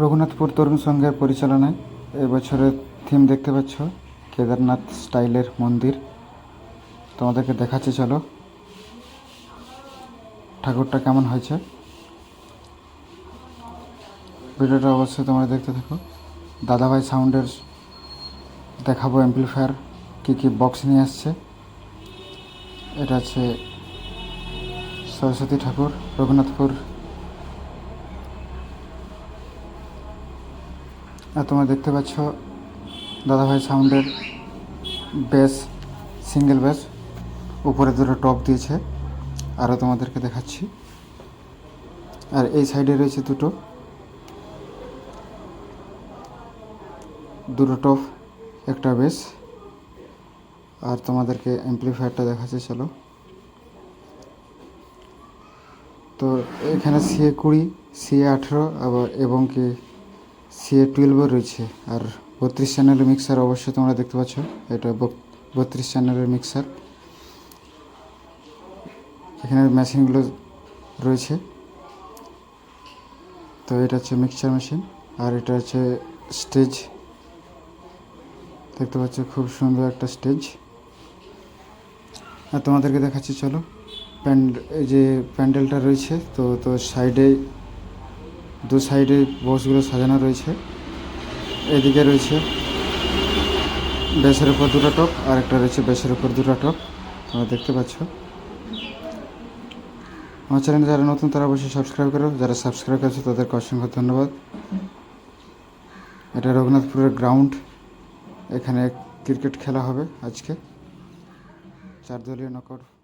রঘুনাথপুর তরুণ সংঘের পরিচালনায় এবছরের থিম দেখতে পাচ্ছ, কেদারনাথ স্টাইলের মন্দির। তোমাদেরকে দেখাচ্ছি, চলো। ঠাকুরটা কেমন হয়েছে? ভিডিওটা অবশ্যই তোমরা দেখতে থাকো। দাদাভাই সাউন্ডের দেখাবো অ্যাম্পলিফায়ার কী কী বক্স নিয়ে আসছে। এটা আছে সরস্বতী ঠাকুর, রঘুনাথপুর তোমরা দেখতে পাচ্ছ দাদাভাই সাউন্ডের বেস, সিঙ্গেল বেস, উপরে দুটো টপ দিয়েছে। আরও তোমাদেরকে দেখাচ্ছি। আর এই সাইডে রয়েছে দুটো। দুটো টপ, একটা বেস। আর তোমাদেরকে অ্যাম্পলিফায়ারটা দেখাচ্ছে, চলো। তো এখানে সিএ কুড়ি সিএ আঠেরো, আবার এবং কি সিএ টুয়েলভও রয়েছে। আর বত্রিশ চ্যানেলের মিক্সার অবশ্যই তোমরা দেখতে পাচ্ছ। এটা বত্রিশ চ্যানেলের মিক্সার এখানে মেশিনগুলো রয়েছে। তো এটা হচ্ছে মিক্সচার মেশিন আর এটা হচ্ছে স্টেজ দেখতে পাচ্ছ, খুব সুন্দর একটা স্টেজ আর তোমাদেরকে দেখাচ্ছি, চলো। প্যান্ড যে প্যান্ডেলটা রয়েছে, তো তো সাইডে দু সাইডে বক্সগুলো সাজানো রয়েছে। এদিকে রয়েছে বেসের উপর দুটো টপ আর একটা রয়েছে বেসের উপর দুটো টপ। তোমরা দেখতে পাচ্ছ। আমার চ্যানেলে যারা নতুন, তারা অবশ্যই সাবস্ক্রাইব করো। যারা সাবস্ক্রাইব করেছে, তাদেরকে অসংখ্য ধন্যবাদ। এটা রঘুনাথপুরের গ্রাউন্ড। এখানে ক্রিকেট খেলা হবে আজকে। চার দলীয় নকআউট